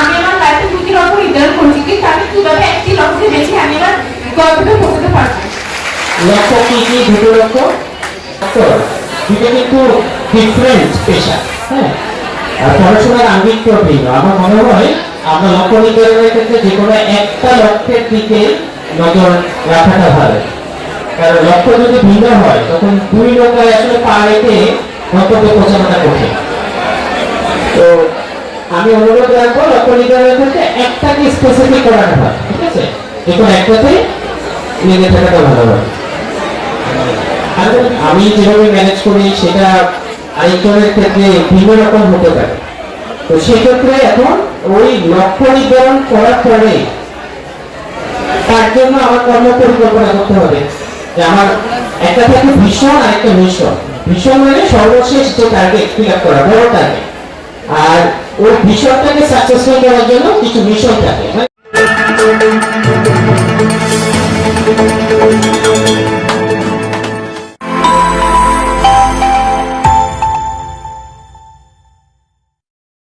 আমি আমার লাইফে দুটি লক্ষ্য নির্ধারণ করছি কিন্তু আমি কীভাবে একটি লক্ষ্যে বেছে আমি আমার গল্পটা পৌঁছাতে পারব। লক্ষ্য কি কি? দুটো লক্ষ্য? আচ্ছা, দুটো কিন্তু ডিফারেন্ট পেশা হ্যাঁ? আর পড়াশোনার আঙ্গিক প্রবৃত্ত আমার মনে হয় আমরা লক্ষ্য নির্ধারণের ক্ষেত্রে যে কোনো একটা লক্ষ্যের দিকে নজর রাখাটা ভালো। কারণ লক্ষ্য যদি ভিন্ন হয় তখন দুই নৌকায় আসলে পা রেখে গন্তব্যে পৌঁছানোটা কঠিন। তো আমি অনুরোধ রাখব, লক্ষ্য নির্ধারণের ক্ষেত্রে একটাকে স্পেসিফিক করাটা ভালো ঠিক আছে? কোনো একটাতে লেগে থাকাটা ভালো হয় আমি যেভাবে ম্যানেজ করি, সেটা আরেকজনের ক্ষেত্রে ভিন্ন রকম হতে পারে। তো সেক্ষেত্রে এখন ওই লক্ষ্য নির্ধারণ করার পরে তার জন্য আমার কর্ম পরিকল্পনা করতে হবে যে আমার একটা থাকে ভীষণ আর একটা মিশন ভীষণ মানে সর্বশেষ যে টার্গেট ফিল আপ করা, বড় টার্গেট আর ওই বিষয়টাকে সাকসেসফুল করার জন্য কিছু মিশন থাকে।